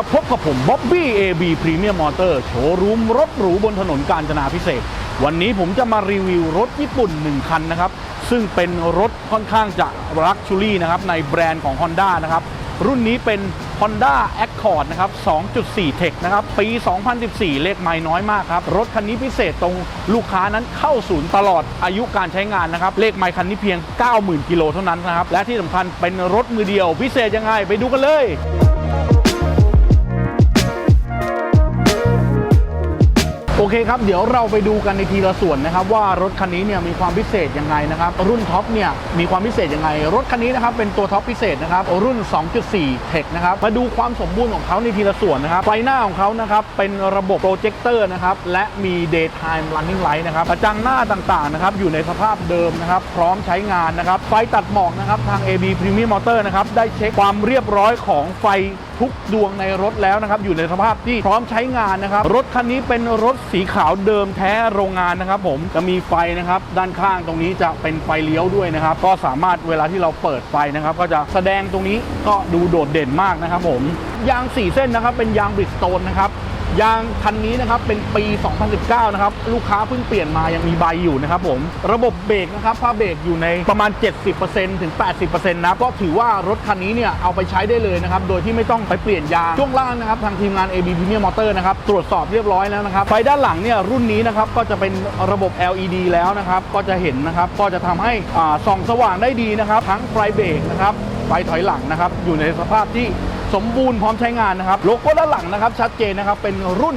ครับพบกับผมบ๊อบบี้ AB Premium Motor โชว์รูมรถหรูบนถนนกาญจนาพิเศษ วันนี้ผมจะมารีวิวรถญี่ปุ่น 1 คันนะครับ ซึ่งเป็นรถค่อนข้างจะรักชูรี่นะครับในแบรนด์ของ Honda นะครับ รุ่นนี้เป็น Honda Accord นะครับ 2.4 Tech นะครับ ปี 2014 เลขไม่น้อยมากครับ รถคันนี้พิเศษตรงลูกค้านั้นเข้าศูนย์ตลอดอายุการใช้งานนะครับ เลขไม่คันนี้เพียง 90,000 กิโลเท่านั้นนะครับ และที่สำคัญเป็นรถมือเดียวพิเศษยังไงไปดูกันเลย เคครับเดี๋ยวเราไปดูกันในทีละส่วนนะครับ ว่ารถคันนี้เนี่ยมีความพิเศษยังไงนะครับรุ่นท็อปเนี่ยมีความพิเศษยังไง รถคันนี้นะครับเป็นตัวท็อปพิเศษนะครับรุ่น 2.4 Tech นะครับมาดูความสมบูรณ์ของเขาในทีละส่วนนะครับไฟหน้าของเขานะครับเป็นระบบโปรเจคเตอร์นะครับและมี daytime running light นะครับกระจังหน้าต่างๆนะครับอยู่ในสภาพเดิมนะครับพร้อมใช้งานนะครับไฟตัดหมอกนะครับทาง AB Premium Motor นะครับได้เช็คความเรียบร้อยของไฟ ทุกดวงในรถแล้วนะครับ อยู่ในสภาพที่พร้อมใช้งานนะครับ รถคันนี้เป็นรถสีขาวเดิมแท้โรงงานนะครับ ผมจะมีไฟนะครับด้านข้างตรงนี้จะเป็นไฟเลี้ยวด้วยนะครับ ก็สามารถเวลาที่เราเปิดไฟนะครับ ก็จะแสดงตรงนี้ก็ดูโดดเด่นมากนะครับ ผมยาง4เส้นนะครับ เป็นยางบริดสโตนนะครับ ยางคันนี้นะครับเป็นปี 2019 นะครับ ลูกค้าเพิ่งเปลี่ยนมายังมีใบอยู่นะครับผม ระบบเบรกนะครับผ้าเบรกอยู่ในประมาณ 70%ถึง 80%นะก็ถือว่ารถคันนี้เนี่ยเอาไปใช้ได้เลยนะครับ โดยที่ไม่ต้องไปเปลี่ยนยางช่วงล่างนะครับ ทางทีมงาน AB Premium Motor นะครับ ตรวจสอบเรียบร้อยแล้วนะครับ ไฟด้านหลังเนี่ยรุ่นนี้นะครับ ก็จะเป็นระบบ LED แล้วนะครับ ก็จะเห็นนะครับ ก็จะทำให้อ่าส่องสว่างได้ดีนะครับ ทั้งไฟเบรกนะครับ ไฟถอยหลังนะครับ อยู่ในสภาพที่ สมบูรณ์พร้อมใช้งานนะครับ โลโก้ด้านหลังนะครับ ชัดเจนนะครับ เป็นรุ่น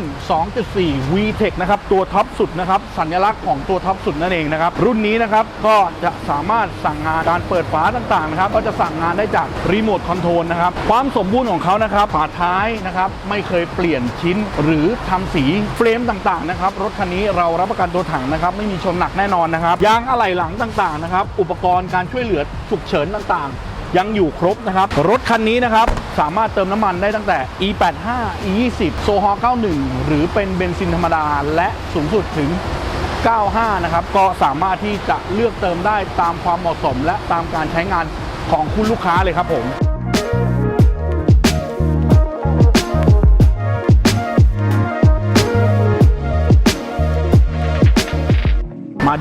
2.4 VTEC นะครับ ตัวท็อปสุดนะครับ สัญลักษณ์ของตัวท็อปสุดนั่นเองนะครับ รุ่นนี้นะครับ ก็จะสามารถสั่งงานการเปิดฝาต่างๆนะครับ ก็จะสั่งงานได้จากรีโมทคอนโทรลนะครับ ความสมบูรณ์ของเขานะครับ ฝาท้ายนะครับ ไม่เคยเปลี่ยนชิ้นหรือทำสีเฟรมต่างๆนะครับ รถคันนี้เรารับประกันตัวถังนะครับ ไม่มีชนหนักแน่นอนนะครับ ยางอะไหล่หลังต่างๆนะครับ อุปกรณ์การช่วยเหลือฉุกเฉินต่างๆ ยังอยู่ครบนะครับ รถคันนี้นะครับ สามารถเติมน้ำมันได้ตั้งแต่ E85 E20 โซฮอ91 หรือเป็นเบนซินธรรมดา และสูงสุดถึง 95 นะครับ ก็สามารถที่จะเลือกเติมได้ตามความเหมาะสม และตามการใช้งานของคุณลูกค้าเลยครับผม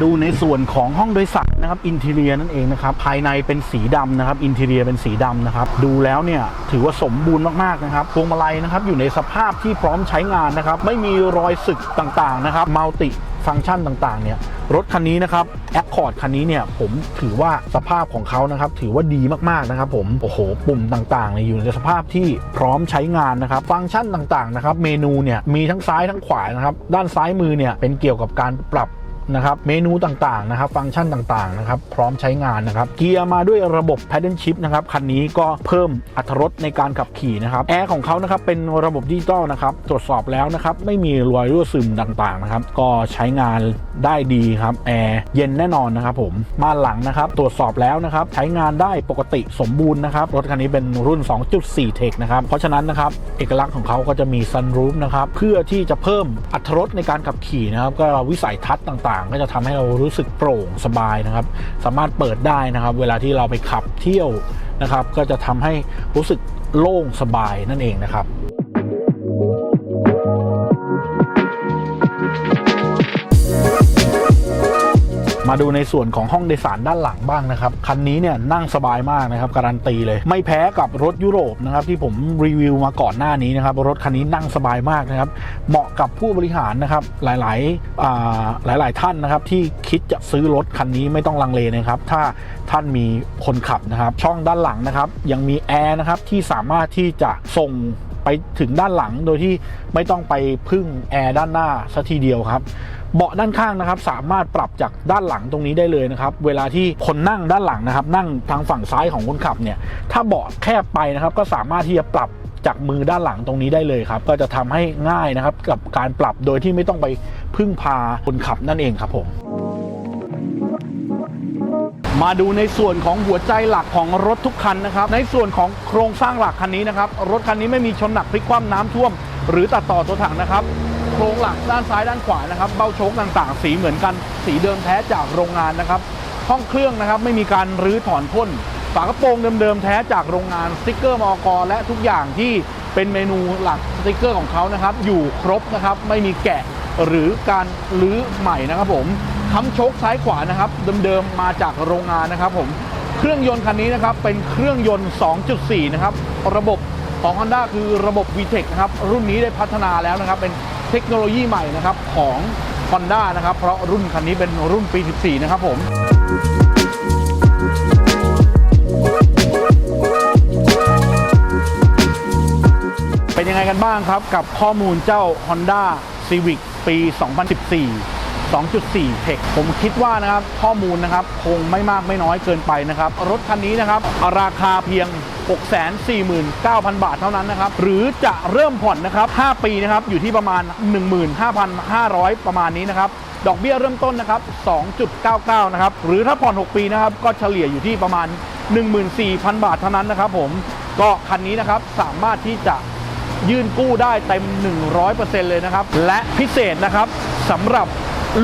ดูในส่วนของห้องโดยสารนะครับอินเทเรียนั่นเองนะครับภายในเป็นสีดำนะครับอินเทเรียเป็นสีดำนะครับดูแล้วเนี่ยถือว่าสมบูรณ์มากๆนะครับพวงมาลัยนะครับอยู่ในสภาพที่พร้อมใช้งานนะครับไม่มีรอยสึกต่างๆนะครับมัลติฟังก์ชันต่างๆ เนี่ย รถคันนี้นะครับแอคคอร์ดคันนี้เนี่ย ผมถือว่าสภาพของเขานะครับ ถือว่าดีมากๆนะครับ ผม โอ้โห ปุ่มต่างๆเนี่ยอยู่ในสภาพที่พร้อมใช้งานนะครับ ฟังก์ชันต่างๆ นะครับ เมนูเนี่ย มีทั้งซ้ายทั้งขวานะครับ ด้านซ้ายมือเนี่ย เป็นเกี่ยวกับการปรับ นะครับเมนูต่างๆนะครับฟังก์ชันต่างๆนะครับพร้อมใช้งานนะครับเกียร์มาด้วยระบบ Paddle Shift นะครับคันนี้ก็เพิ่มอัตรรสในการขับขี่นะครับแอร์ของเขานะครับเป็นระบบดิจิตอลนะครับตรวจสอบแล้วนะครับไม่มีรอยรั่วซึมต่างๆนะครับก็ใช้งานได้ดีครับแอร์เย็นแน่นอนนะครับผมมาหลังนะครับตรวจสอบแล้วนะครับใช้งานได้ปกติสมบูรณ์นะครับรถคันนี้เป็นรุ่น 2.4 Tech นะครับเพราะฉะนั้นนะครับเอกลักษณ์ของเขาก็จะมี Sunroof นะครับเพื่อที่จะเพิ่มอัตรรสในการขับขี่นะครับก็วิสัยทัศน์ต่างๆ ก็จะทำให้เรารู้สึกโปร่งสบายนะครับ สามารถเปิดได้นะครับ เวลาที่เราไปขับเที่ยวนะครับ ก็จะทำให้รู้สึกโล่งสบายนั่นเองนะครับ มาดูในส่วนของห้องโดยสารด้านหลังบ้างนะครับ คันนี้เนี่ยนั่งสบายมากนะครับ การันตีเลย ไม่แพ้กับรถยุโรปนะครับที่ผมรีวิวมาก่อนหน้านี้นะครับ รถคันนี้นั่งสบายมากนะครับ เหมาะกับผู้บริหารนะครับหลายๆอ่าหลายๆท่านนะครับที่คิดจะซื้อรถคันนี้ไม่ต้องลังเลนะครับ ถ้าท่านมีคนขับนะครับ ช่องด้านหลังนะครับ ยังมีแอร์นะครับที่สามารถที่จะส่ง ไปถึงด้านหลังโดยที่ไม่ต้องไปพึ่งแอร์ด้านหน้าสัทีเดียวครับเบาะด้านข้างนะครับสามารถปรับจากด้านหลังตรงนี้ได้เลยนะครับเวลาที่คนนั่งด้านหลังนะครับ นั่งทางฝั่งซ้ายของคนขับเนี่ยถ้าเบาะแคบไปนะครับก็สามารถที่จะปรับจากมือด้านหลังตรงนี้ได้เลยครับ ก็จะทำให้ง่ายนะครับกับการปรับโดยที่ไม่ต้องไปพึ่งพาคนขับนั่นเองครับผม มาดูในส่วนของหัวใจหลักของรถทุกคันนะครับ ในส่วนของโครงสร้างหลักคันนี้นะครับ รถคันนี้ไม่มีชนหนักพลิกคว่ำน้ำท่วม หรือตัดต่อตัวถังนะครับ โครงหลักด้านซ้ายด้านขวานะครับ เบ้าโชคต่างๆ สีเหมือนกัน สีเดิมแท้จากโรงงานนะครับ ห้องเครื่องนะครับไม่มีการรื้อถอนพ่น ฝากระโปรงเดิมๆแท้จากโรงงาน สติ๊กเกอร์มอกและทุกอย่างที่เป็นเมนูหลักสติกเกอร์ของเขานะครับ อยู่ครบนะครับ ไม่มีแกะหรือการลื้อใหม่นะครับผม ค้ำโชคซ้ายขวานะครับ เดิมๆมาจากโรงงานนะครับผมเครื่องยนต์คันนี้นะครับเป็นเครื่องยนต์ 2.4 นะครับ ระบบของ Honda คือระบบ VTEC นะครับ รุ่นนี้ได้พัฒนาแล้วนะครับ เป็นเทคโนโลยีใหม่นะครับของ Honda นะครับ เพราะรุ่นคันนี้เป็นรุ่นปี 14 นะครับผมเป็นยังไงกันบ้างครับกับข้อมูลเจ้า Honda Civic ปี 2014 2.4 t e c ผมคิดว่านะครับข้อมูลนะครับคงไม่มากไม่น้อยเกินไปนะครับ รถคันนี้นะครับราคาเพียง 649,000 บาทเท่านั้นนะครับ หรือจะเริ่มผ่อนนะครับ 5 ปีนะครับอยู่ที่ประมาณ 15,500 ประมาณนี้นะครับดอกเบี้ยเริ่มต้นนะครับ 2.99 นะครับ หรือถ้าผ่อน 6 ปีนะครับ ก็เฉลี่ยอยู่ที่ประมาณ 14,000 บาทเท่านั้นนะครับผม ก็คันนี้นะครับสามารถที่จะยื่นกู้ได้เต็ม 100%เลยนะครับ และพิเศษนะครับสำหรับ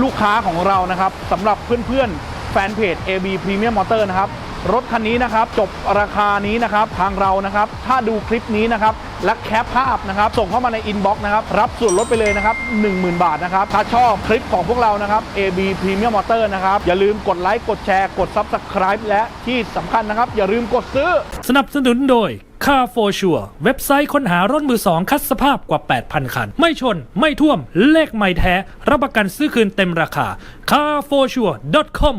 ลูกค้าของเรานะครับสำหรับเพื่อนๆแฟนเพจ AB Premium Motor นะครับ รถคันนี้นะครับ จบราคานี้นะครับ ทางเรานะครับ ถ้าดูคลิปนี้นะครับ และแคปภาพนะครับ ส่งเข้ามาในอินบ็อกซ์นะครับ รับส่วนลดไปเลยนะครับ 10,000 บาทนะครับ ถ้าชอบคลิปของพวกเรานะครับ AB Premium Motor นะครับ อย่าลืมกดไลค์ กดแชร์ กด Subscribe และที่สำคัญนะครับ อย่าลืมกดซื้อ สนับสนุนโดย Car for Sure เว็บไซต์ค้นหารถมือสองคัดสภาพกว่า 8,000 คัน ไม่ชน ไม่ท่วม เลขไม่แท้ รับประกันซื้อคืนเต็มราคา carforsure.com